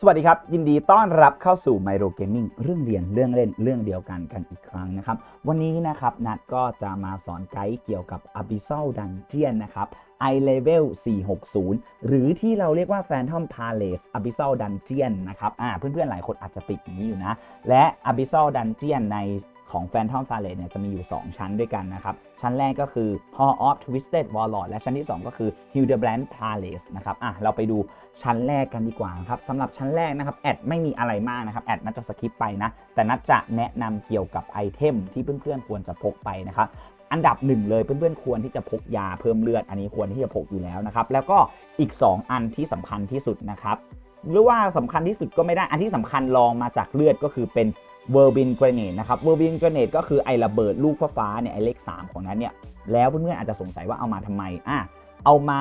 สวัสดีครับ ยินดีต้อนรับเข้าสู่ m y r o Gaming เรื่องเรียนเรื่องเล่นเรื่องเดียวกันกันอีกครั้งนะครับ วันนี้นะครับนัดก็จะมาสอนไกด์เกี่ยวกับ Abyssal Dungeon นะครับ i level 460 หรือที่เราเรียกว่า Phantom Palace Abyssal Dungeon นะครับอ่าเพื่อนๆ หลายคนอาจจะติดนี้อยู่นะ และ Abyssal Dungeon ใน ของ Phantom Palace เนี่ยจะมีอยู่ 2 ชั้นด้วยกันนะครับ ชั้นแรกก็คือ Hall of Twisted Warlord และชั้นที่ 2 ก็คือ Hildebrand Palace นะครับอะเราไปดูชั้นแรกกันดีกว่าครับสำหรับชั้นแรกนะครับแอดไม่มีอะไรมากนะครับแอดนัดจะสคิปไปนะแต่นัดจะแนะนำเกี่ยวกับไอเทมที่เพื่อนๆควรจะพกไปนะครับอันดับหนึ่งเลยเพื่อนๆควรที่จะพกยาเพิ่มเลือดอันนี้ควรที่จะพกอยู่แล้วนะครับแล้วก็อีก 2 อันที่สำคัญที่สุดนะครับหรือว่าสำคัญที่สุดก็ไม่ได้อันที่สำคัญรองมาจากเลือดก็คือเป็น เวอร์บินเกรเนตนะครับเวอร์บินเกรเนตก็คือไอระเบิดลูกฟ้าเนี่ยไอเลข 3 ของนั้นเนี่ยแล้วเพื่อนๆอาจจะสงสัยว่าเอามาทำไมอะเอามา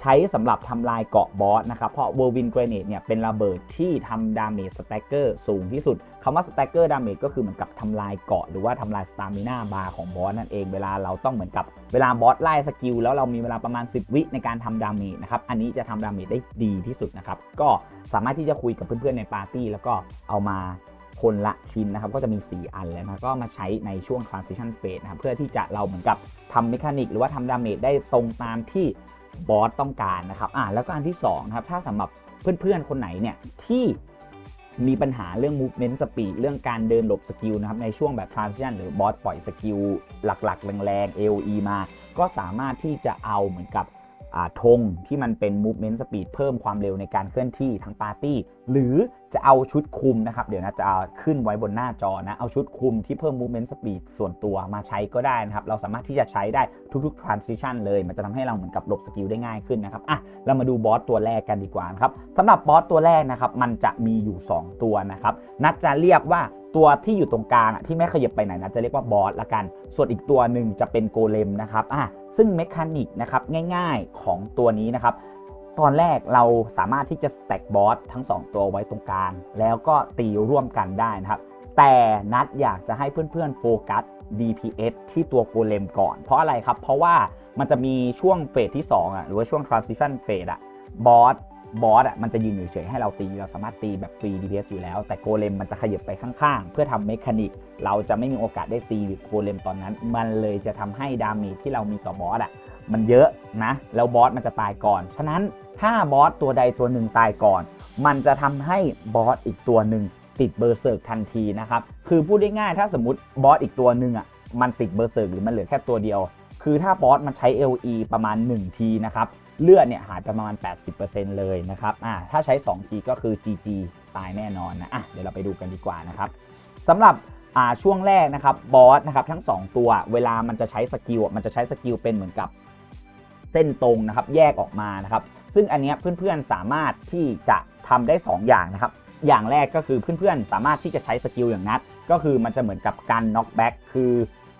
ใช้สำหรับทำลายเกาะบอสนะครับ เพราะเวอร์บินเกรเนตเนี่ยเป็นระเบิดที่ทำดาเมจสแต็กเกอร์สูงที่สุดคำว่าสแต็กเกอร์ดาเมจก็คือเหมือนกับทำลายเกาะ หรือว่าทำลายสตามิน่าบาร์ของบอสนั่นเอง เวลาเราต้องเหมือนกับเวลาบอสไล่สกิลแล้วเรามีเวลาประมาณ 10 วิในการทำดาเมจนะครับ อันนี้จะทำดาเมจได้ดีที่สุดนะครับ ก็สามารถที่จะคุยกับเพื่อนๆในปาร์ตี้แล้วก็เอามา คนละชิ้นนะครับ ก็จะมี 4 อันแล้วนะก็มาใช้ในช่วง transition phase นะครับ เพื่อที่จะเราเหมือนกับทำเมคานิกหรือว่าทำดาเมจได้ตรงตามที่บอสต้องการนะครับ อ่าแล้วก็อันที่2นะครับ ถ้าสำหรับเพื่อนๆ คนไหนเนี่ยที่มีปัญหาเรื่อง movement speed เรื่องการเดินหลบสกิลนะครับ ในช่วงแบบ transition หรือบอสปล่อยสกิลหลักๆ แรงๆ AOE มา ก็สามารถที่จะเอาเหมือนกับ ธงที่มันเป็น movement speed เพิ่มความเร็วในการเคลื่อนที่ทั้งปาร์ตี้ หรือจะเอาชุดคุมนะครับ เดี๋ยวนะจะเอาขึ้นไว้บนหน้าจอนะ เอาชุดคุมที่เพิ่ม movement speed ส่วนตัวมาใช้ก็ได้นะครับ เราสามารถที่จะใช้ได้ทุกๆ transition เลย มันจะทำให้เราเหมือนกับหลบสกิลได้ง่ายขึ้นนะครับ อะ เรามาดูบอสตัวแรกกันดีกว่านะครับสำหรับบอสตัวแรกนะครับ มันจะมีอยู่ 2 ตัวนะครับ นัดจะเรียกว่า ตัวที่อยู่ตรงกลางอะที่ไม่ขยับไปไหนนัดจะเรียกว่าบอสละกัน ส่วนอีกตัวหนึ่งจะเป็นโกเลมนะครับอะซึ่งเมคานิกนะครับง่ายๆของตัวนี้นะครับตอนแรกเราสามารถที่จะแต็กบอสทั้ง 2 ตัวไว้ตรงกลางแล้วก็ตีร่วมกันได้นะครับ แต่นัดอยากจะให้เพื่อนๆโฟกัส DPS ที่ตัวโกเลมก่อน เพราะอะไรครับ เพราะว่ามันจะมีช่วงเฟสที่2อะหรือว่าช่วง transition phase อะบอส บอสอะมันจะยืนอยู่เฉยให้เราตีเราสามารถตีแบบฟรี DPS อยู่แล้ว แต่โกเลมมันจะขยับไปข้างๆ เพื่อทำเมคานิกเราจะไม่มีโอกาสได้ตีโกเลมตอนนั้น มันเลยจะทำให้ดาเมจที่เรามีต่อบอสอะมันเยอะนะ แล้วบอสมันจะตายก่อน ฉะนั้นถ้าบอสตัวใดตัวหนึ่งตายก่อน มันจะทำให้บอสอีกตัวหนึ่งติดเบอร์เซิร์กทันทีนะครับ คือพูดได้ง่ายถ้าสมมติบอสอีกตัวหนึ่งอะมันติดเบอร์เซิร์กหรือมันเหลือแค่ตัวเดียว คือถ้าบอสมันใช้ LE ประมาณ 1 ทีนะครับ เลือดเนี่ยหายไปประมาณ 80%เลยนะครับอ่าถ้าใช้2ทีก็คือ GG ตายแน่นอนนะอะเดี๋ยวเราไปดูกันดีกว่านะครับสำหรับอ่าช่วงแรกนะครับบอสนะครับทั้ง 2 ตัวเวลามันจะใช้สกิลมันจะใช้สกิลเป็นเหมือนกับเส้นตรงนะครับแยกออกมานะครับซึ่งอันเนี้ยเพื่อนๆสามารถที่จะทำได้ 2 อย่างนะครับอย่างแรกก็คือเพื่อนๆสามารถที่จะใช้สกิลอย่างนัดก็คือมันจะเหมือนกับการน็อกแบ็กคือ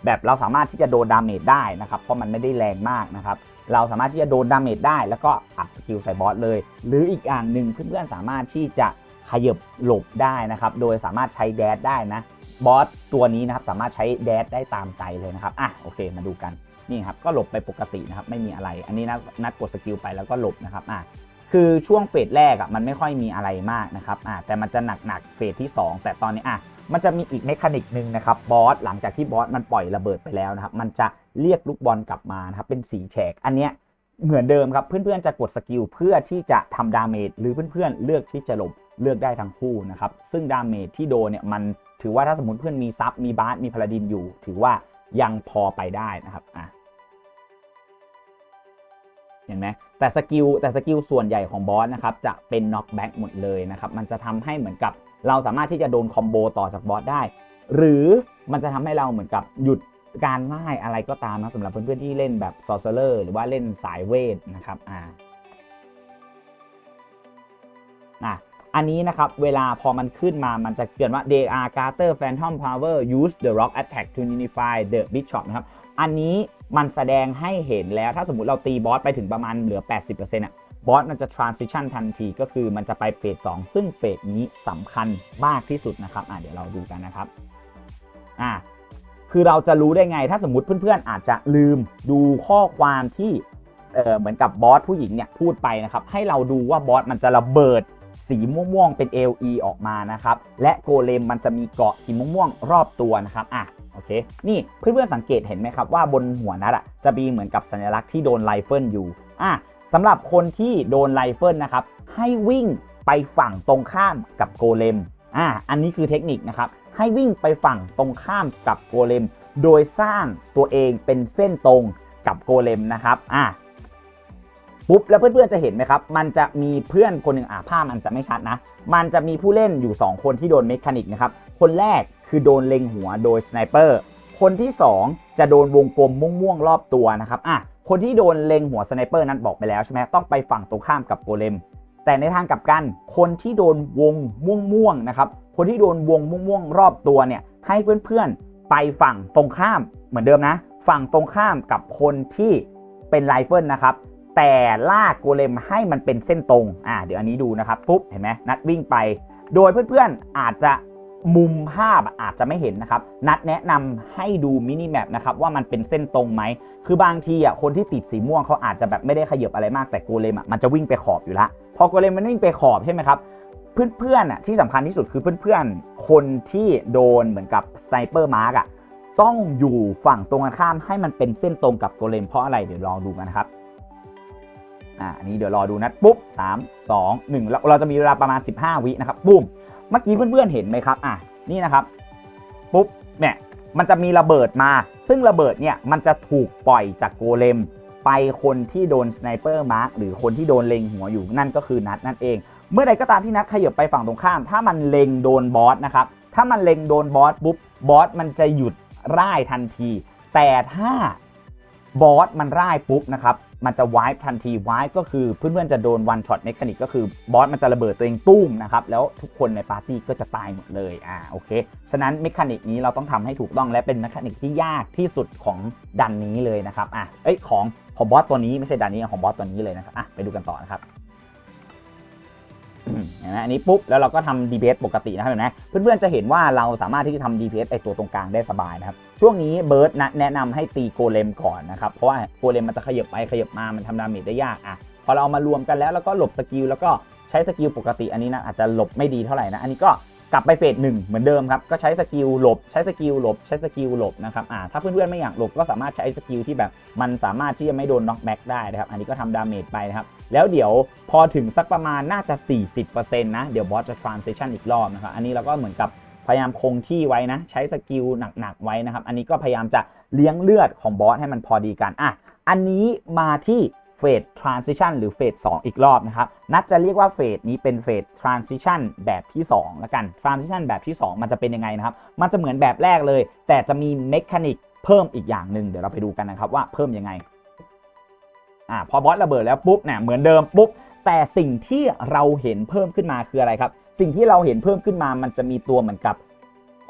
แบบเราสามารถที่จะโดนดาเมจได้นะครับเพราะมันไม่ได้แรงมากนะครับ เราสามารถที่จะโดนดาเมจได้ แล้วก็อัดสกิลใส่บอสเลย หรืออีกอย่างหนึ่งเพื่อนๆสามารถที่จะขยับหลบได้นะครับ โดยสามารถใช้แดดได้นะ บอสตัวนี้นะครับสามารถใช้แดดได้ตามใจเลยนะครับ อะโอเคมาดูกัน นี่ครับก็หลบไปปกตินะครับไม่มีอะไร อันนี้นะนัดกดสกิลไปแล้วก็หลบนะครับ อะคือช่วงเฟสแรกอะมันไม่ค่อยมีอะไรมากนะครับ อ่าแต่มันจะหนักหนักๆเฟสที่ 2 แต่ตอนนี้อะ มันจะมีอีกเมคานิกหนึ่งนะครับบอสหลังจากที่บอสมันปล่อยระเบิดไปแล้วนะครับ มันจะเรียกลูกบอลกลับมานะครับเป็นสีแฉก อันเนี้ยเหมือนเดิมครับ เพื่อนๆจะกดสกิลเพื่อที่จะทำดาเมจหรือเพื่อนๆเลือกที่จะหลบเลือกได้ทั้งคู่นะครับ ซึ่งดาเมจที่โดนเนี่ยมันถือว่าถ้าสมมติเพื่อนมีซับมีบาสมีพาลาดินอยู่ ถือว่ายังพอไปได้นะครับอะเห็นไหมแต่สกิลแต่สกิลส่วนใหญ่ของบอสนะครับจะเป็นน็อกแบ็กหมดเลยนะครับ มันจะทำให้เหมือนกับ เราสามารถที่จะโดนคอมโบต่อจากบอสได้ หรือมันจะทำให้เราเหมือนกับหยุดการไล่อะไรก็ตามนะสำหรับเพื่อนๆที่เล่นแบบซอ r เซอร์หรือว่าเล่นสายเวทนะครับอ่าอะอันนี้นะครับ เวลาพอมันขึ้นมามันจะเขียนว่า they are Carter Phantom Power use the rock attack to unify the bishop นะครับ อันนี้มันแสดงให้เห็นแล้วถ้าสมมุติเราตีบอสไปถึงประมาณเหลือ 80%อะ บอสมันจะ transition ทันทีก็คือมันจะไปเฟส2ซึ่งเฟสนี้สำคัญมากที่สุดนะครับอะเดี๋ยวเราดูกันนะครับอะคือเราจะรู้ได้ไงถ้าสมมติเพื่อนๆ อาจจะลืมดูข้อความที่เออเหมือนกับบอสผู้หญิงเนี่ยพูดไปนะครับ ให้เราดูว่าบอสมันจะระเบิดสีม่วงๆเป็น LE ออกมานะครับ และโกเลมมันจะมีเกาะสีม่วงๆรอบตัวนะครับอะโอเค นี่เพื่อนๆสังเกตเห็นไหมครับว่าบนหัวนัดอะจะมีเหมือนกับสัญลักษณ์ที่โดนไลเฟิลอยู่อะำหรับคนที่โดนไลเฟิลนะครับ ให้วิ่งไปฝั่งตรงข้ามกับโกเลมอะอันนี้คือเทคนิคนะครับ ให้วิ่งไปฝั่งตรงข้ามกับโกเลม โดยสร้างตัวเองเป็นเส้นตรงกับโกเลมนะครับอะปุ๊บแล้วเพื่อนๆจะเห็นไหมครับ มันจะมีเพื่อนคนหนึ่งอะภาพมันจะไม่ชัดนะ มันจะมีผู้เล่นอยู่ 2 คนที่โดนเมคานิกนะครับ คนแรกคือโดนเล็งหัวโดยสไนเปอร์ คนที่ 2 จะโดนวงกลมม่วงๆรอบตัวนะครับ อะ คนที่โดนเล็งหัวสไนเปอร์นั้นบอกไปแล้วใช่ไหมต้องไปฝั่งตรงข้ามกับโกเลม แต่ในทางกลับกัน คนที่โดนวงม่วงๆนะครับ คนที่โดนวงม่วงๆรอบตัวเนี่ย ให้เพื่อนๆไปฝั่งตรงข้ามเหมือนเดิมนะ ฝั่งตรงข้ามกับคนที่เป็นไรเฟิลนะครับ แต่ลากโกเลมให้มันเป็นเส้นตรง อ่า เดี๋ยวอันนี้ดูนะครับปุ๊บ เห็นไหมนัดวิ่งไป โดยเพื่อนๆอาจจะ มุมภาพอาจจะไม่เห็นนะครับ นัดแนะนำให้ดูมินิแมปนะครับว่ามันเป็นเส้นตรงไหม คือบางทีอะคนที่ติดสีม่วงเขาอาจจะแบบไม่ได้ขยับอะไรมากแต่โกเลมอะมันจะวิ่งไปขอบอยู่ละ พอโกเลมมันวิ่งไปขอบใช่ไหมครับเพื่อนๆอะที่สำคัญที่สุดคือเพื่อนๆ คนที่โดนเหมือนกับสไนเปอร์มาร์กอะต้องอยู่ฝั่งตรงกันข้ามให้มันเป็นเส้นตรงกับโกเลมเพราะอะไรเดี๋ยวลองดูกันนะครับอ่าอันนี้เดี๋ยวรอดูนะปุ๊บสามสองหนึ่งเราเราจะมีเวลาประมาณ 15 วินะครับปุ้ม เมื่อกี้เพื่อนๆเห็นไหมครับอะนี่นะครับปุ๊บเนี่ยมันจะมีระเบิดมา ซึ่งระเบิดเนี่ยมันจะถูกปล่อยจากโกเลม ไปคนที่โดนสไนเปอร์มาร์กหรือคนที่โดนเล็งหัวอยู่นั่นก็คือนัดนั่นเอง เมื่อใดก็ตามที่นัดขยับไปฝั่งตรงข้าม ถ้ามันเล็งโดนบอสนะครับถ้ามันเล็งโดนบอสปุ๊บบอสมันจะหยุดร่ายทันที แต่ถ้าบอสมันร่ายปุ๊บนะครับ มันจะวายทันทีวายก็คือเพื่อนๆจะโดนวันช็อตเมคานิกก็คือบอสมันจะระเบิดตัวเองตุ้มนะครับ แล้วทุกคนในปาร์ตี้ก็จะตายหมดเลยอ่าโอเค ฉะนั้นเมคานิกนี้เราต้องทำให้ถูกต้องและเป็นเมคานิกที่ยากที่สุดของดันนี้เลยนะครับอะเอ้ยของของบอสตัวนี้ไม่ใช่ดันนี้ของบอสตัวนี้เลยนะครับอะไปดูกันต่อนะครับ นะอันนี้ปุ๊บแล้วเราก็ทำ DPS ปกตินะครับเห็นไหมเพื่อนๆจะเห็นว่าเราสามารถที่จะทำ DPS ไอตัวตรงกลางได้สบายนะครับช่วงนี้เบิร์ดนะแนะนำให้ตีโกเลมก่อนนะครับเพราะว่าโกเลมมันจะขยับไปขยับมามันทำดาเมจได้ยากอะพอเราเอามารวมกันแล้วแล้วก็หลบสกิลแล้วก็ใช้สกิลปกติอันนี้นะอาจจะหลบไม่ดีเท่าไหร่นะอันนี้ก็ กลับไปเฟสหนึ่งเหมือนเดิมครับ ก็ใช้สกิลหลบ ใช้สกิลหลบ ใช้สกิลหลบนะครับอ่าถ้าเพื่อนๆไม่อยากหลบก็สามารถใช้สกิลที่แบบมันสามารถที่จะไม่โดนน็อกแบ็กได้นะครับ อันนี้ก็ทำดาเมจไปนะครับ แล้วเดี๋ยวพอถึงสักประมาณน่าจะ 40%นะ เดี๋ยวบอสจะ transition อีกรอบนะครับ อันนี้เราก็เหมือนกับพยายามคงที่ไว้นะ ใช้สกิลหนักๆไว้นะครับ อันนี้ก็พยายามจะเลี้ยงเลือดของบอสให้มันพอดีกันอะอันนี้มาที่ เฟส transition หรือเฟส2อีกรอบนะครับนัดจะเรียกว่าเฟสนี้เป็นเฟส transition แบบที่2ล้วกัน transition แบบที่ 2 มันจะเป็นยังไงนะครับ มันจะเหมือนแบบแรกเลย แต่จะมีเมคานิกเพิ่มอีกอย่างหนึ่งเดี๋ยวเราไปดูกันนะครับว่าเพิ่มยังไงอ่าพอบอสระเบิดแล้วปุ๊บเนี่ยเหมือนเดิมปุ๊บแต่สิ่งที่เราเห็นเพิ่มขึ้นมาคืออะไรครับ สิ่งที่เราเห็นเพิ่มขึ้นมามันจะมีตัวเหมือนกับ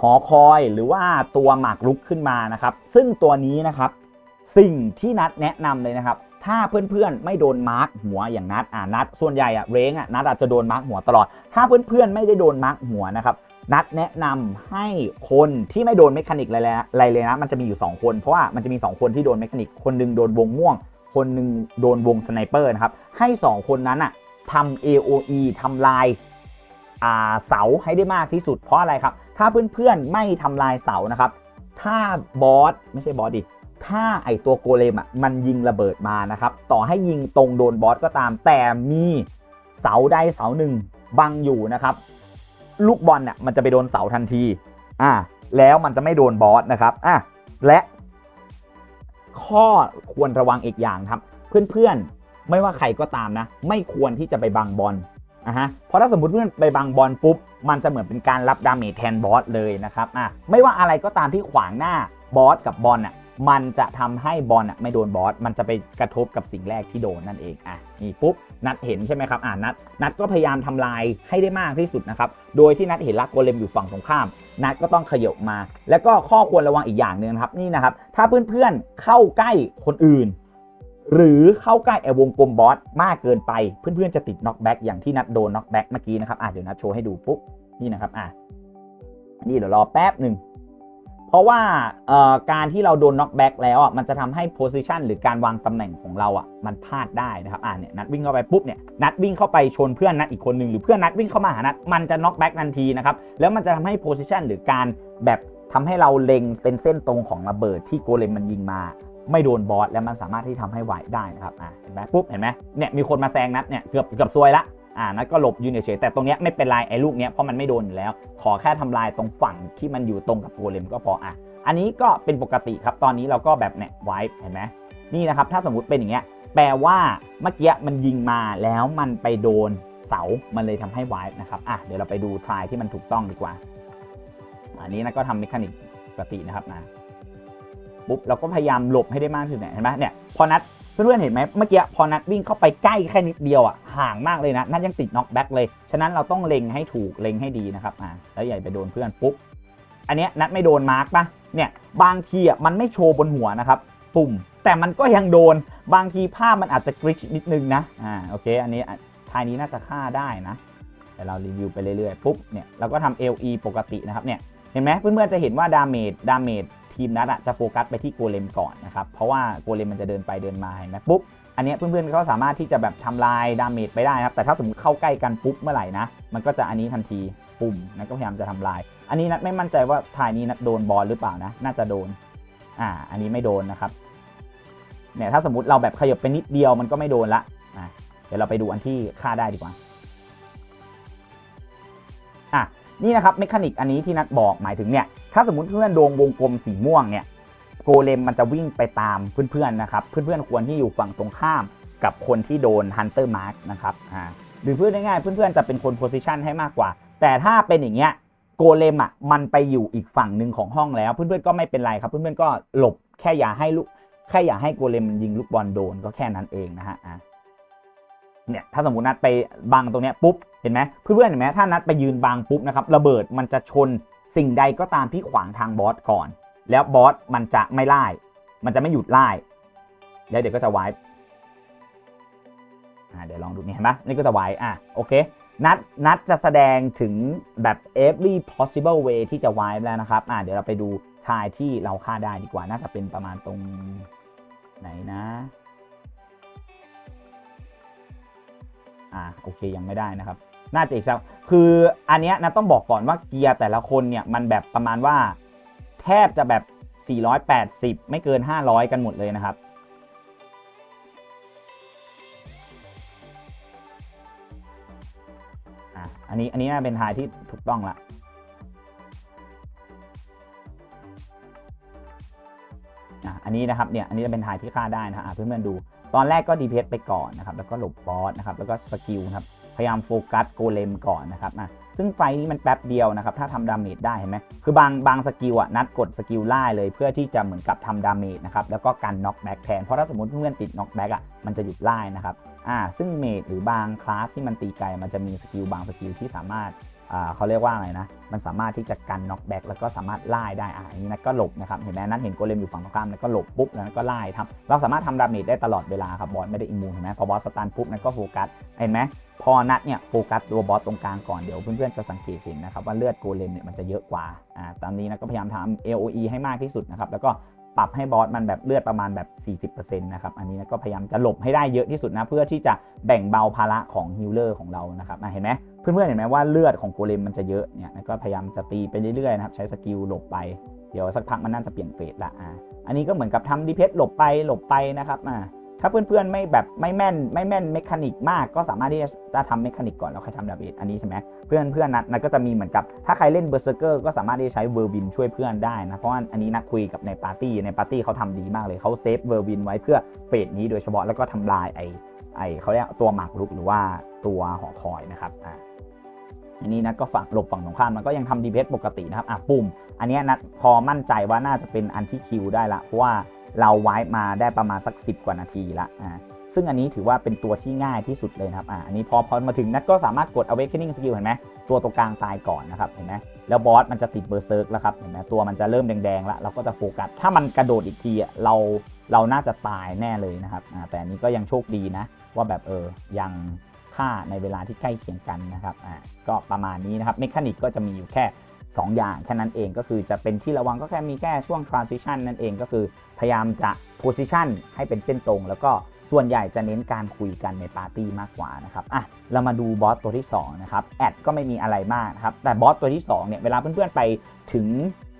หอคอยหรือว่าตัวหมากรุกขึ้นมานะครับ ซึ่งตัวนี้นะครับ สิ่งที่นัดแนะนำเลยนะครับ ถ้าเพื่อนๆไม่โดนมาร์กหัวอย่างนัดอ่านัดส่วนใหญ่อะเร้งอะนัดอาจจะโดนมาร์กหัวตลอด ถ้าเพื่อนๆไม่ได้โดนมาร์กหัวนะครับนัดแนะนำให้คนที่ไม่โดนเมคานิกอะไรเลยนะมันจะมีอยู่ 2 คน เพราะว่ามันจะมี 2 คนที่โดนเมคานิกคนหนึงโดนวงม่วง คนหนึ่งโดนวงสไนเปอร์นะครับให้ 2 คนนั้นอะทำ AOE ทำลายเสาให้ได้มากที่สุดเพราะอะไรครับ ถ้าเพื่อนๆไม่ทำลายเสานะครับ ถ้าบอสไม่ใช่บอสดิ ถ้าไอตัวโกเลมอะมันยิงระเบิดมานะครับ ต่อให้ยิงตรงโดนบอสก็ตาม แต่มีเสาใดเสาหนึ่งบังอยู่นะครับ ลูกบอลเนี่ยมันจะไปโดนเสาทันทีอ่าแล้วมันจะไม่โดนบอสนะครับอะและข้อควรระวังอีกอย่างครับ เพื่อนๆไม่ว่าใครก็ตามนะ ไม่ควรที่จะไปบังบอลอะฮะเพราะถ้าสมมติเพื่อนไปบังบอลปุ๊บ มันจะเหมือนเป็นการรับดาเมจแทนบอสเลยนะครับอะไม่ว่าอะไรก็ตามที่ขวางหน้าบอสกับบอลอะ มันจะทำให้บอลอะไม่โดนบอส มันจะไปกระทบกับสิ่งแรกที่โดนนั่นเอง อะ นี่ปุ๊บ นัดเห็นใช่ไหมครับ อ่านัด นัดก็พยายามทำลายให้ได้มากที่สุดนะครับ โดยที่นัดเห็นลักโกเลมอยู่ฝั่งตรงข้าม นัดก็ต้องขยบมา แล้วก็ข้อควรระวังอีกอย่างหนึ่งครับ นี่นะครับ ถ้าเพื่อนๆเข้าใกล้คนอื่น หรือเข้าใกล้ไอ้วงกลมบอสมากเกินไป เพื่อนๆจะติดน็อกแบ็กอย่างที่นัดโดนน็อกแบ็กเมื่อกี้นะครับ อะเดี๋ยวนัดโชว์ให้ดูปุ๊บ นี่นะครับ อะนี่เดี๋ยวรอแป๊บหนึ่ง ราะว่าการที่เราโดนน็อกแบ็กแล้วอะมันจะทำให้โพซิชันหรือการวางตำแหน่งของเราอะมันพลาดได้นะครับอ่าเนี่ยนัดวิ่งเข้าไปปุ๊บเนี่ยนัดวิ่งเข้าไปชนเพื่อนนัดอีกคนหนึ่งหรือเพื่อนนัดวิ่งเข้ามาหานัดมันจะน็อกแบ็กทันทีนะครับแล้วมันจะทำให้โพซิชันหรือการแบบทำให้เราเล็งเป็นเส้นตรงของระเบิดที่โกเลมมันยิงมาไม่โดนบอสแล้วมันสามารถที่ทำให้ไหวได้นะครับอ่าเห็นไหมปุ๊บเห็นไหมเนี่ยมีคนมาแซงนัดเนี่ยเกือบเกือบซวยละ อ่านัดก็หลบยืนเฉยๆแต่ตรงเนี้ยไม่เป็นไรไอ้ลูกเนี้ยเพราะมันไม่โดนอยู่แล้ว ขอแค่ทำลายตรงฝั่งที่มันอยู่ตรงกับโกเลมก็พออะอันนี้ก็เป็นปกติครับตอนนี้เราก็แบบเนี่ยไว้เห็นไหมนี่นะครับถ้าสมมุติเป็นอย่างเงี้ยแปลว่าเมื่อกี้มันยิงมาแล้วมันไปโดนเสา มันเลยทำให้ไว้นะครับ อะ เดี๋ยวเราไปดูทรายที่มันถูกต้องดีกว่า อันนี้นะก็ทำเมคานิกปกตินะครับนะ ปุ๊บ เราก็พยายามหลบให้ได้มากที่สุดเนี่ยเห็นไหมเนี่ย พอนัด เพื่อนๆเห็นไหมเมื่อกี้พอนัดวิ่งเข้าไปใกล้แค่นิดเดียวอะห่างมากเลยนะนัดยังติดน็อกแบ็กเลย ฉะนั้นเราต้องเล็งให้ถูกเล็งให้ดีนะครับอ่าแล้วใหญ่ไปโดนเพื่อนปุ๊บอันเนี้ยนัดไม่โดนมาร์กปะเนี่ยบางทีอะมันไม่โชว์บนหัวนะครับปุ่ม แต่มันก็ยังโดนบางทีภาพมันอาจจะกริชนิดนึงนะอ่าโอเค อันนี้ทายนี้น่าจะฆ่าได้นะ แต่เรารีวิวไปเรื่อยๆปุ๊บเนี่ยเราก็ทำ LE ปกตินะครับเนี่ยเห็นไหมเพื่อนๆจะเห็นว่าดาเมจดาเมจ ทีมนัดอะจะโฟกัสไปที่โกเลมก่อนนะครับเพราะว่าโกเลมมันจะเดินไปเดินมาเห็นไหมปุ๊บอันนี้เพื่อนๆก็สามารถที่จะแบบทำลายดาเมจไปได้นะครับแต่ถ้าสมมติเข้าใกล้กันปุ๊บเมื่อไหร่นะมันก็จะอันนี้ทันทีปุ่มนัดก็พยายามจะทำลาย อันนี้นัดไม่มั่นใจว่าทายนี้นัดโดนบอลหรือเปล่านะ น่าจะโดนอ่าอันนี้ไม่โดนนะครับเนี่ยถ้าสมมติเราแบบขยับไปนิดเดียวมันก็ไม่โดนละอะเดี๋ยวเราไปดูอันที่ฆ่าได้ดีกว่าอะ นี่นะครับเมคานิกอันนี้ที่นัดบอกหมายถึงเนี่ยถ้าสมมติเพื่อนโดนวงกลมสีม่วงเนี่ยโกเลมมันจะวิ่งไปตามเพื่อนๆนะครับเพื่อนๆควรที่อยู่ฝั่งตรงข้ามกับคนที่โดน Hunter Mark นะครับอ่าหรือพูดง่ายๆเพื่อนๆจะเป็นคนโพซิชันให้มากกว่า แต่ถ้าเป็นอย่างเงี้ยโกเลมอะมันไปอยู่อีกฝั่งหนึ่งของห้องแล้ว เพื่อนๆก็ไม่เป็นไรครับ เพื่อนๆก็หลบแค่อย่าให้ลูกแค่อย่าให้โกเลมมันยิงลูกบอลโดนก็แค่นั้นเองนะฮะอะเนี่ยถ้าสมมตินัดไปบังตรงเนี้ยปุ๊บ ห็นไหมเพื่อนๆเห็นไหมถ้านัดไปยืนบังปุ๊บนะครับระเบิดมันจะชนสิ่งใดก็ตามที่ขวางทางบอสก่อน แล้วบอสมันจะไม่ไล่ มันจะไม่หยุดไล่ แล้วเดี๋ยวก็จะไวป์อ่าเดี๋ยวลองดูนี่เห็นไหมนี่ก็จะไวป์อะโอเค นัดนัดจะแสดงถึงแบบ every possible way ที่จะไวป์แล้วนะครับอ่าเดี๋ยวเราไปดูทายที่เราฆ่าได้ดีกว่า น่าจะเป็นประมาณตรงไหนนะอ่าโอเคยังไม่ได้นะครับ น่าจะอีกสักคืออันเนี้ยนะต้องบอกก่อนว่าเกียร์แต่ละคนเนี่ยมันแบบประมาณว่า แทบจะแบบ 480 ไม่เกิน 500 กันหมดเลยนะครับอันนี้อันนี้น่าเป็นทายที่ถูกต้องละอันนี้นะครับเนี่ยอันนี้จะเป็นทายที่ฆ่าได้นะฮะอะเพื่อนๆดู ตอนแรกก็ดีเพสไปก่อนนะครับแล้วก็หลบบอสนะครับแล้วก็สกิลครับ พยายามโฟกัสโกเลมก่อนนะครับนะซึ่งไฟนี้มันแป๊บเดียวนะครับ ถ้าทำดาเมจได้เห็นไหมคือบางบางสกิลอะนัดกดสกิลไล่เลย เพื่อที่จะเหมือนกับทำดาเมจนะครับ แล้วก็กันน็อกแบ็กแทน เพราะถ้าสมมติเพื่อนติดน็อกแบ็กอะมันจะหยุดไล่นะครับอ่าซึ่งเมจหรือบางคลาสที่มันตีไกลมันจะมีสกิลบางสกิลที่สามารถ เขาเรียกว่าอะไรนะ มันสามารถที่จะกันน็อกแบ็กแล้วก็สามารถไล่ได้อ่านี้นัดก็หลบนะครับ เห็นไหมนัดเห็นโกเลมอยู่ฝั่งตรงข้ามนัดก็หลบปุ๊บแล้วนัดก็ไล่ทำเราสามารถทำดาเมจได้ตลอดเวลาครับบอสไม่ได้อิมมูนเห็นไหมพอบอสสตันปุ๊บนัดก็โฟกัสเห็นไหมพอนัดเนี่ยโฟกัสตัวบอสตรงกลางก่อนเดี๋ยวเพื่อนๆจะสังเกตเห็นนะครับว่าเลือดโกเลมเนี่ยมันจะเยอะกว่าอ่าตามนี้นะก็พยายามทำ AOE ให้มากที่สุดนะครับแล้วก็ ปรับให้บอสมันแบบเลือดประมาณแบบ 40%นะครับ อันนี้นะก็พยายามจะหลบให้ได้เยอะที่สุดนะ เพื่อที่จะแบ่งเบาภาระของฮิลเลอร์ของเรานะครับเห็นไหมเพื่อนๆเห็นไหมว่าเลือดของโกเลมมันจะเยอะเนี่ยนะก็พยายามจะตีไปเรื่อยๆนะครับใช้สกิลหลบไปเดี๋ยวสักพักมันน่าจะเปลี่ยนเฟสละอ่าอันนี้ก็เหมือนกับทำดีเพสหลบไปหลบไปนะครับอ่า ถ้าเพื่อนๆไม่แบบไม่แม่นไม่แม่นเมคานิกมาก ก็สามารถที่จะทำเมคานิกก่อนแล้วค่อยทำดาเมจอันนี้ใช่ไหมเพื่อนเพื่อนนัดนัดก็จะมีเหมือนกับ ถ้าใครเล่นเบอร์เซอร์เกอร์ก็สามารถที่จะใช้เวอร์บินช่วยเพื่อนได้นะ เพราะว่าอันนี้นัดคุยกับในปาร์ตี้ในปาร์ตี้เขาทำดีมากเลยเขาเซฟเวอร์บินไว้เพื่อเฟสนี้โดยเฉพาะแล้วก็ทำลายไอไอเขาเรียกตัวหมากรุกหรือว่าตัวหอคอยนะครับอ่าอันนี้นัดก็ฝั่งหลบฝั่งตรงข้ามมันก็ยังทำดีเพสปกตินะครับอะปุ่ม อันนี้นัดพอมั่นใจว่าน่าจะเป็นอันที่คิวได้ละเพราะว่า เราไว้มาได้ประมาณสัก 10 กว่านาทีละอ่าซึ่งอันนี้ถือว่าเป็นตัวที่ง่ายที่สุดเลยนะครับอ่าอันนี้พอพอมาถึงนัดก็สามารถกด awakening skill เห็นไหมตัวตรงกลางตายก่อนนะครับเห็นไหมแล้วบอสมันจะติดเบอร์เซิร์กแล้วครับเห็นไหมตัวมันจะเริ่มแดงๆแล้วเราก็จะโฟกัสถ้ามันกระโดดอีกทีอะเราเราน่าจะตายแน่เลยนะครับอ่าแต่อันนี้ก็ยังโชคดีนะ ว่าแบบเออยังฆ่าในเวลาที่ใกล้เคียงกันนะครับอ่าก็ประมาณนี้นะครับเมคานิกก็จะมีอยู่แค่2อย่างแค่นั้นเองก็คือจะเป็นที่ระวังก็แค่มีแค่ช่วง transition นั่นเองก็คือ พยายามจะ position ให้เป็นเส้นตรง แล้วก็ส่วนใหญ่จะเน้นการคุยกันในปาร์ตี้มากกว่านะครับอะเรามาดูบอสตัวที่2นะครับแอดก็ไม่มีอะไรมากนะครับแต่บอสตัวที่2เนี่ยเวลาเพื่อนๆไปถึง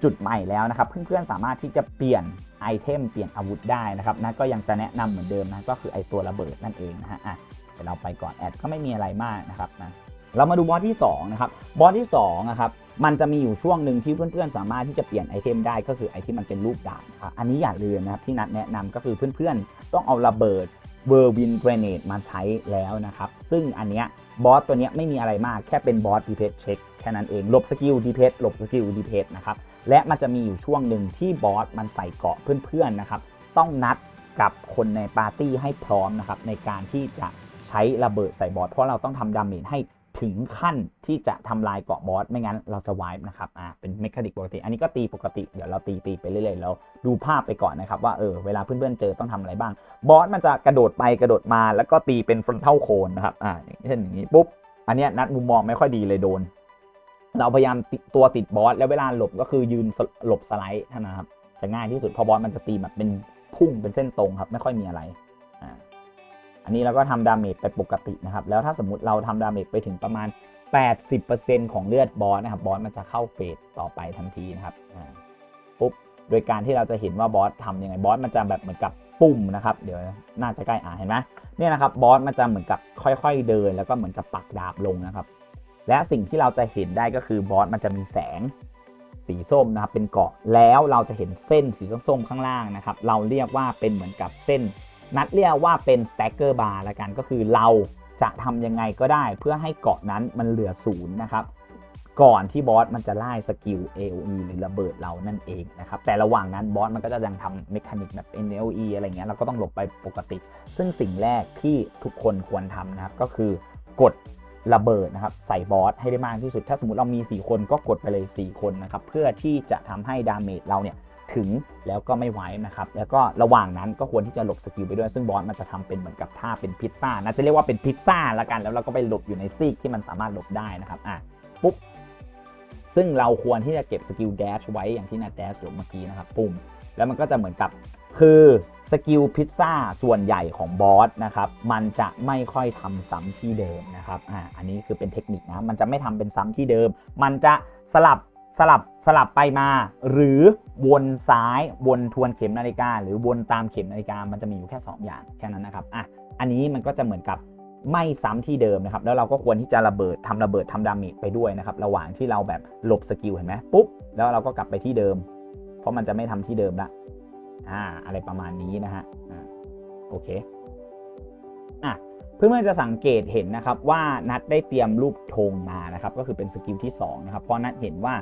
จุดใหม่แล้วนะครับ เพื่อนๆสามารถที่จะเปลี่ยนไอเทมเปลี่ยนอาวุธได้นะครับนั่นก็ยังจะแนะนำเหมือนเดิมนะก็คือไอตัวระเบิดนั่นเองนะฮะอะเดี๋ยวเราไปก่อนแอดก็ไม่มีอะไรมากนะครับนะเรามาดูบอสที่2นะครับบอสที่2นะครับ มันจะมีอยู่ช่วงหนึ่งที่เพื่อนๆ สามารถที่จะเปลี่ยนไอเทมได้ก็คือไอที่มันเป็นรูปดาบครับอันนี้อย่าลืมนะครับที่นัดแนะนำก็คือเพื่อนๆ ต้องเอาระเบิดเวอร์วินเกรเนตมาใช้แล้วนะครับ ซึ่งอันเนี้ยบอสตัวเนี้ยไม่มีอะไรมากแค่เป็นบอสดีเพสเช็คแค่นั้นเองหลบสกิลดีเพสหลบสกิลดีเพสนะครับและมันจะมีอยู่ช่วงหนึ่งที่บอสมันใส่เกาะเพื่อนๆนะครับต้องนัดกับคนในปาร์ตี้ให้พร้อมนะครับในการที่จะใช้ระเบิดใส่บอสเพราะเราต้องทำดาเมจให้ ถึงขั้นที่จะทำลายเกาะบอส ไม่งั้นเราจะวายนะครับ อ่า เป็นเมคานิกปกติ อันนี้ก็ตีปกติ เดี๋ยวเราตีตีไปเรื่อยๆ แล้วดูภาพไปก่อนนะครับ ว่า เออ เวลาเพื่อนๆ เจอต้องทำอะไรบ้าง บอสมันจะกระโดดไปกระโดดมา แล้วก็ตีเป็นฟรอนเทลโคนนะครับ อ่าเช่นอย่างนี้ปุ๊บ อันเนี้ยนัดมุมมองไม่ค่อยดีเลยโดน เราพยายามต,ตัวติดบอส แล้วเวลาหลบก็คือยืนหลบสไลด์เท่านั้นครับ จะง่ายที่สุด เพอบอสมันจะตีแบบเป็นพุ่งเป็นเส้นตรงครับ ไม่ค่อยมีอะไร อันนี้เราก็ทำดาเมจไปปกตินะครับ แล้วถ้าสมมติเราทำดาเมจไปถึงประมาณ 80%ของเลือดบอสนะครับ บอสมันจะเข้าเฟสต่อไปทันทีนะครับปุ๊บ โดยการที่เราจะเห็นว่าบอสทำยังไง บอสมันจะแบบเหมือนกับปุ่มนะครับ เดี๋ยวน่าจะใกล้อ่านเห็นไหมเนี่ยนะครับ บอสมันจะเหมือนกับค่อยๆเดิน แล้วก็เหมือนกับปักดาบลงนะครับ และสิ่งที่เราจะเห็นได้ก็คือบอสมันจะมีแสงสีส้มนะครับเป็นเกาะแล้วเราจะเห็นเส้นสีส้มๆข้างล่างนะครับ เราเรียกว่าเป็นเหมือนกับเส้น นัดเรียกว่าเป็น stacker bar ละกันก็คือเราจะทำยังไงก็ได้ เพื่อให้เกาะนั้นมันเหลือศูนย์นะครับก่อนที่บอสมันจะไล่สกิล AOE หรือระเบิดเรานั่นเองนะครับแต่ระหว่างนั้นบอสมันก็จะยังทำเมคานิกแบบ NLE อะไรเงี้ยเราก็ต้องหลบไปปกติ ซึ่งสิ่งแรกที่ทุกคนควรทำนะครับก็คือกดระเบิดนะครับใส่บอสให้ได้มากที่สุด ถ้าสมมติเรามี 4 คนก็กดไปเลย 4 คนนะครับเพื่อที่จะทำให้ดาเมจเราเนี่ย ถึงแล้วก็ไม่ไหวนะครับ แล้วก็ระหว่างนั้นก็ควรที่จะหลบสกิลไปด้วย ซึ่งบอสมันจะทำเป็นเหมือนกับท่าเป็นพิซซ่านะจะเรียกว่าเป็นพิซซ่าละกัน แล้วเราก็ไปหลบอยู่ในซีกที่มันสามารถหลบได้นะครับ อะ ปุ๊บ ซึ่งเราควรที่จะเก็บสกิลแดชไว้อย่างที่นัดแดชอยู่เมื่อกี้นะครับ ปุ่ม แล้วมันก็จะเหมือนกับ คือสกิลพิซซ่าส่วนใหญ่ของบอสนะครับ มันจะไม่ค่อยทำซ้ำที่เดิมนะครับ อ่า อันนี้คือเป็นเทคนิคนะ มันจะไม่ทำเป็นซ้ำที่เดิม มันจะสลับ สลับสลับไปมา หรือวนซ้ายวนทวนเข็มนาฬิกา หรือวนตามเข็มนาฬิกามันจะมีอยู่แค่ 2 อย่างแค่นั้นนะครับอะอันนี้มันก็จะเหมือนกับไม่ซ้ำที่เดิมนะครับ แล้วเราก็ควรที่จะระเบิดทำระเบิดทำดาเมจไปด้วยนะครับ ระหว่างที่เราแบบหลบสกิลเห็นไหมปุ๊บแล้วเราก็กลับไปที่เดิม เพราะมันจะไม่ทำที่เดิมละอ่าอะไรประมาณนี้นะฮะอ่าโอเคอะ เพื่อนๆจะสังเกตเห็นนะครับว่านัดได้เตรียมรูปธงมานะครับก็คือเป็นสกิลที่2นะครับเพราะนัดเห็นว่า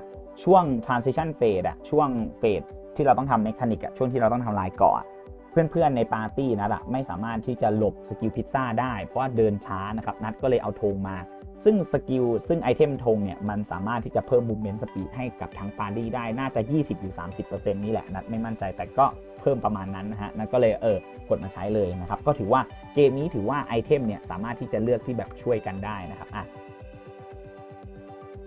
ช่วง transition phase อะช่วงเฟสที่เราต้องทำเมคานิกอะช่วงที่เราต้องทำลายเกาะอะเพื่อนๆในปาร์ตี้นัดอะไม่สามารถที่จะหลบสกิลพิซซ่าได้เพราะเดินช้านะครับนัดก็เลยเอาธงมา ซึ่งสกิลซึ่งไอเทมธงเนี่ยมันสามารถที่จะเพิ่มมู v เมนต์สปีดให้กับทั้งปาร์ตี้ได้น่าจะ 20หรือ30%นี่แหละนัดไม่มั่นใจแต่ก็เพิ่มประมาณนั้นนะฮะนัดก็เลยเออกดมาใช้เลยนะครับ ก็ถือว่าเกมนี้ถือว่าไอเทมเนี่ยสามารถที่จะเลือกที่แบบช่วยกันได้นะครับอะ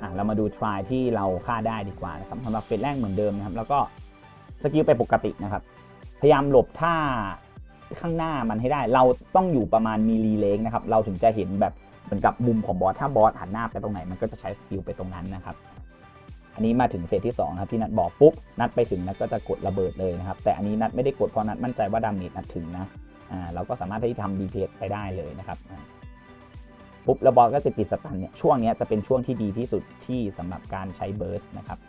อะเรามาดู try ที่เราฆ่าได้ดีกว่านะครับสำหรับเฟสแรกเหมือนเดิมนะครับ แล้วก็สกิลไปปกตินะครับ พยายามหลบท่าข้างหน้ามันให้ได้ เราต้องอยู่ประมาณมีรีเลงนะครับ เราถึงจะเห็นแบบ เหมือนกับมุมของบอสถ้าบอสหันหน้าไปตรงไหนมันก็จะใช้สกิลไปตรงนั้นนะครับอันนี้มาถึงเฟสที่2นะครับที่นัดบอกปุ๊บนัดไปถึงนัดก็จะกดระเบิดเลยนะครับ แต่อันนี้นัดไม่ได้กดเพราะนัดมั่นใจว่าดาเมจนัดถึงนะอ่าเราก็สามารถที่จะทำดีเพไปได้เลยนะครับปุ๊บแล้วบอสก็จะติดสตันเนี่ยช่วงนี้จะเป็นช่วงที่ดีที่สุดที่สำหรับการใช้เบิร์สนะครับ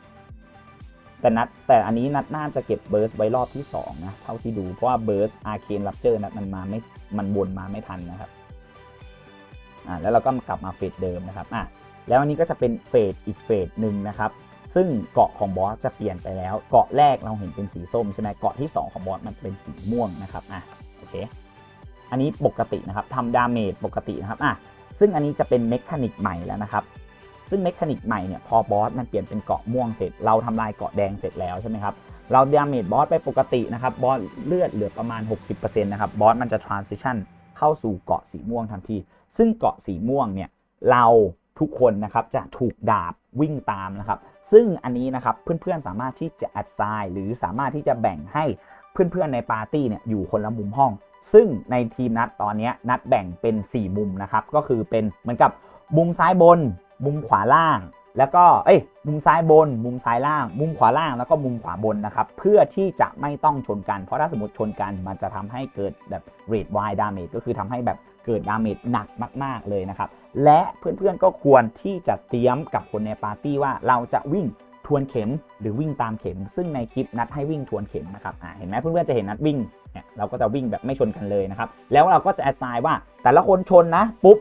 แต่นัดแต่อันนี้นัดน่าจะเก็บเบิร์สไว้รอบที่2นะเท่าที่ดูเพราะว่าเบิร์สอาร์เคนรับเจอนัดมันมาไม่มันวนมาไม่ทันนะครับ อ่าแล้วเราก็กลับมาเฟสเดิมนะครับอะแล้วอันนี้ก็จะเป็นเฟสอีกเฟสหนึ่งนะครับซึ่งเกาะของบอสจะเปลี่ยนไปแล้ว เกาะแรกเราเห็นเป็นสีส้มใช่ไหมเกาะที่ 2 ของบอสมันเป็นสีม่วงนะครับอะโอเคอันนี้ปกตินะครับทำดาเมจปกตินะครับอะซึ่งอันนี้จะเป็นเมคานิกใหม่แล้วนะครับ ซึ่งเมคานิกใหม่เนี่ยพอบอสมันเปลี่ยนเป็นเกาะม่วงเสร็จ เราทำลายเกาะแดงเสร็จแล้วใช่ไหมครับเราดาเมจบอสไปปกตินะครับบอสเลือดเหลือประมาณ 60%นะครับบอสมันจะ transition เข้าสู่เกาะสีม่วงทันที ซึ่งเกาะสีม่วงเนี่ยเราทุกคนนะครับจะถูกดาบวิ่งตามนะครับ ซึ่งอันนี้นะครับเพื่อนๆสามารถที่จะแอดไซน์หรือสามารถที่จะแบ่งให้เพื่อนๆในปาร์ตี้เนี่ยอยู่คนละมุมห้อง ซึ่งในทีมนัดตอนนี้นัดแบ่งเป็น 4 มุมนะครับ ก็คือเป็นเหมือนกับมุมซ้ายบน มุมขวาล่าง แล้วก็เอ้ยมุมซ้ายบน มุมซ้ายล่าง มุมขวาล่างแล้วก็มุมขวาบนนะครับ เพื่อที่จะไม่ต้องชนกันเพราะถ้าสมมติชนกันมันจะทำให้เกิดแบบเรดไวดาเมจก็คือทำให้แบบ เกิดดาเมจหนักมาก ๆ เลยนะครับ และเพื่อนๆก็ควรที่จะเตรียมกับคนในปาร์ตี้ว่าเราจะวิ่งทวนเข็มหรือวิ่งตามเข็ม ซึ่งในคลิปนัดให้วิ่งทวนเข็มนะครับเห็นไหมเพื่อนๆจะเห็นนัดวิ่งเนี่ยเราก็จะวิ่งแบบไม่ชนกันเลยนะครับ แล้วเราก็จะแอดไซน์ว่าแต่ละคนชนนะปุ๊บ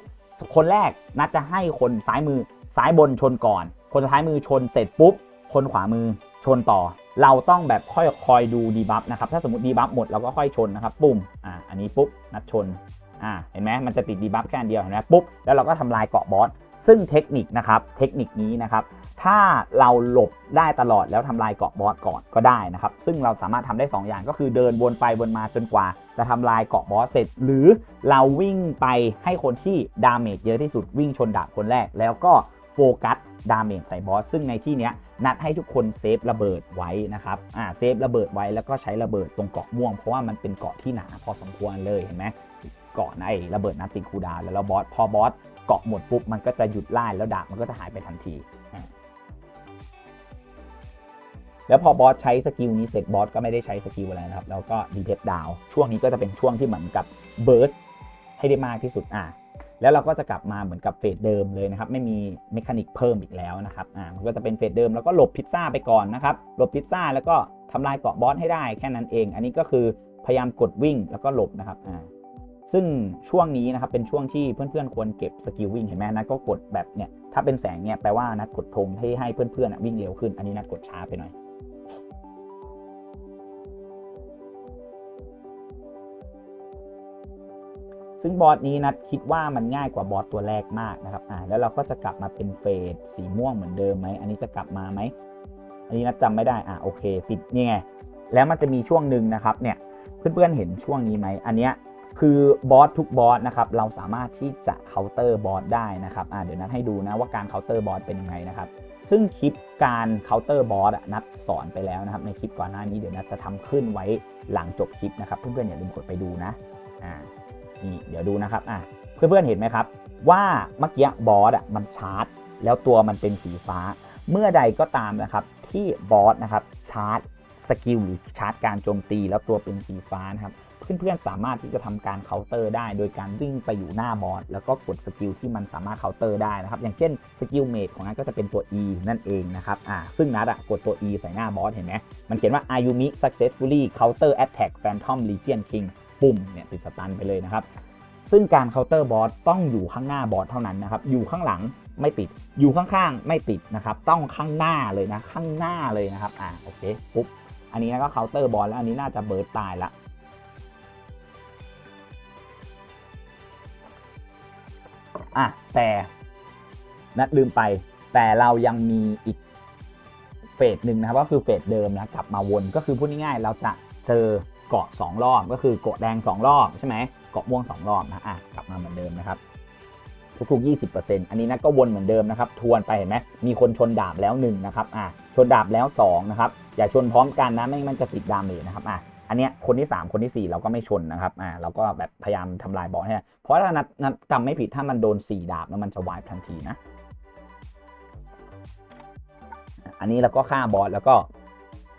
คนแรกนัดจะให้คนซ้ายมือซ้ายบนชนก่อน คนซ้ายมือชนเสร็จปุ๊บ คนขวามือชนต่อ เราต้องแบบค่อยคอยดูดีบัฟนะครับถ้าสมมติดีบัฟหมดเราก็ค่อยชนนะครับปุ่มอ่าอันนี้ปุ๊บนัดชน อ่าเห็นไหมมันจะติดดีบัฟแค่อันเดียวเห็นไหมปุ๊บแล้วเราก็ทำลายเกาะบอสซึ่งเทคนิคนะครับเทคนิคนี้นะครับถ้าเราหลบได้ตลอดแล้วทำลายเกาะบอสก่อนก็ได้นะครับซึ่งเราสามารถทำได้ 2 อย่างก็คือเดินวนไปวนมาจนกว่า จะทำลายเกาะบอสเสร็จ หรือเราวิ่งไปให้คนที่ดาเมจเยอะที่สุดวิ่งชนดาบคนแรก แล้วก็โฟกัสดาเมจใส่บอสซึ่งในที่เนี้ย นัดให้ทุกคนเซฟระเบิดไว้นะครับอ่าเซฟระเบิดไว้แล้วก็ใช้ระเบิดตรงเกาะม่วงเพราะว่ามันเป็นเกาะที่หนาพอสมควรเลยเห็นไหมเกาะไอระเบิดนัดติดคูดาวแล้วบอสพอบอสเกาะหมดปุ๊บมันก็จะหยุดไล่แล้วดาบมันก็จะหายไปทันที แล้วพอบอสใช้สกิลนี้เสร็จบอสก็ไม่ได้ใช้สกิลอะไรนะครับ แล้วก็ดีเพสดาวช่วงนี้ก็จะเป็นช่วงที่เหมือนกับเบิร์สให้ได้มากที่สุดอ่า แล้วเราก็จะกลับมาเหมือนกับเฟสเดิมเลยนะครับ ไม่มีเมคานิกเพิ่มอีกแล้วนะครับอ่ามันก็จะเป็นเฟสเดิมแล้วก็หลบพิซซ่าไปก่อนนะครับหลบพิซซ่าแล้วก็ทำลายเกาะบอสให้ได้แค่นั้นเอง อันนี้ก็คือพยายามกดวิ่งแล้วก็หลบนะครับอ่าซึ่งช่วงนี้นะครับเป็นช่วงที่เพื่อนๆควรเก็บสกิลวิ่งเห็นไหมนัดก็กดแบบเนี่ยถ้าเป็นแสงเนี่ยแปลว่านัดกดธงให้ให้เพื่อนๆวิ่งเร็วขึ้น อันนี้นัดกดช้าไปหน่อย ซึ่งบอสนี้นัดคิดว่ามันง่ายกว่าบอสตัวแรกมากนะครับอ่าแล้วเราก็จะกลับมาเป็นเฟสสีม่วงเหมือนเดิมไหมอันนี้จะกลับมาไหมอันนี้นัดจำไม่ได้อ่าโอเคปิดนี่ไงแล้วมันจะมีช่วงหนึ่งนะครับเนี่ยเพื่อนๆเห็นช่วงนี้ไหมอันเนี้ยคือบอสทุกบอสนะครับเราสามารถที่จะเคาน์เตอร์บอสได้นะครับอ่าเดี๋ยวนัดให้ดูนะว่าการเคาน์เตอร์บอสเป็นยังไงนะครับซึ่งคลิปการเคาน์เตอร์บอสอะนัดสอนไปแล้วนะครับในคลิปก่อนหน้านี้เดี๋ยวนัดจะทำขึ้นไว้หลังจบคลิปนะครับเพื่อนๆอย่าลืมกดไปดูนะอ่า นี่เดี๋ยวดูนะครับอะเพื่อนๆเห็นไหมครับ ว่าเมื่อกี้บอสอะมันชาร์จ แล้วตัวมันเป็นสีฟ้า เมื่อใดก็ตามนะครับที่บอสนะครับชาร์จสกิลหรือชาร์จการโจมตีแล้วตัวเป็นสีฟ้านะครับเพื่อนๆสามารถที่จะทำการเคาน์เตอร์ได้ โดยการวิ่งไปอยู่หน้าบอสแล้วก็กดสกิลที่มันสามารถเคาน์เตอร์ได้นะครับ อย่างเช่นสกิลเมดของนัทก็จะเป็นตัว E นั่นเองนะครับอ่าซึ่งนัทอะกดตัว E ใส่หน้าบอสเห็นไหมมันเขียนว่า Ayumi successfully counter attack Phantom Legion King ปุ่มเนี่ยติดสตันไปเลยนะครับ ซึ่งการเคาน์เตอร์บอสต้องอยู่ข้างหน้าบอสเท่านั้นนะครับ อยู่ข้างหลังไม่ติด อยู่ข้างๆไม่ติดนะครับ ต้องข้างหน้าเลยนะ ข้างหน้าเลยนะครับ อ่าโอเคปุ๊บ อันนี้ก็เคาน์เตอร์บอสแล้วอันนี้น่าจะเบิร์ดตายละอะแต่นัดลืมไป แต่เรายังมีอีกเฟสหนึ่งนะครับ ก็คือเฟสเดิมนะกลับมาวนก็คือพูดง่ายๆเราจะเจอ เกาะ 2 รอบก็คือเกาะแดง 2 รอบใช่ไหมเกาะม่วง 2 รอบนะอะกลับมาเหมือนเดิมนะครับทุกๆ 20%อันนี้นะก็วนเหมือนเดิมนะครับ ทวนไปเห็นไหมมีคนชนดาบแล้ว1นะครับอะชนดาบแล้ว2นะครับอย่าชนพร้อมกันนะไม่งั้นมันจะติดดาเมจนะครับอะอันเนี้ยคนที่ 3 คนที่ 4 เราก็ไม่ชนนะครับอ่าเราก็แบบพยายามทำลายบอสให้เพราะถ้านัดนัดจำไม่ผิดถ้ามันโดน 4 ดาบแล้วมันจะวายทันทีนะ อันนี้เราก็ฆ่าบอสแล้วก็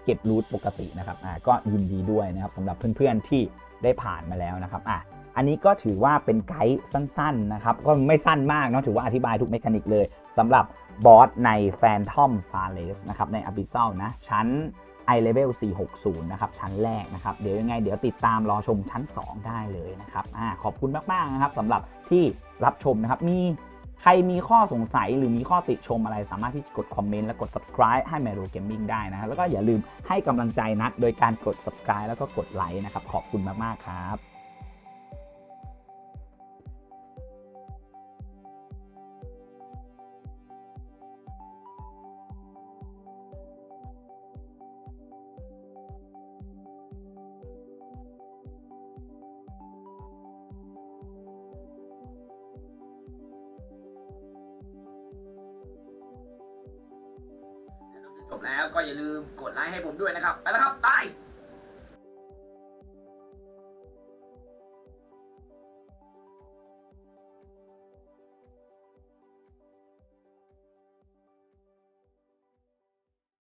ก็บรูทปกตินะครับอ่าก็ยินดีด้วยนะครับสำหรับเพื่อนๆที่ได้ผ่านมาแล้วนะครับอะอันนี้ก็ถือว่าเป็นไกด์สั้นๆนะครับก็ไม่สั้นมากเนาะถือว่าอธิบายทุกเมคานิกเลยสำหรับบอสใน Phantom f a l e s นะครับใน Abyssal นะชั้น i level 460 นะครับ ชั้นแรกนะครับ เดี๋ยวยังไง เดี๋ยวติดตามรอชมชั้น 2 ได้เลยนะครับอ่าขอบคุณมาก ๆ นะครับสำหรับที่รับชมนะครับ มี ใครมีข้อสงสัยหรือมีข้อติชมอะไรสามารถที่กดคอมเมนต์และกด subscribe ให้ Mero Gaming ได้นะแล้วก็อย่าลืมให้กำลังใจนัดโดยการกด subscribe แล้วก็กดไลค์นะครับ ขอบคุณมาก ๆ ครับ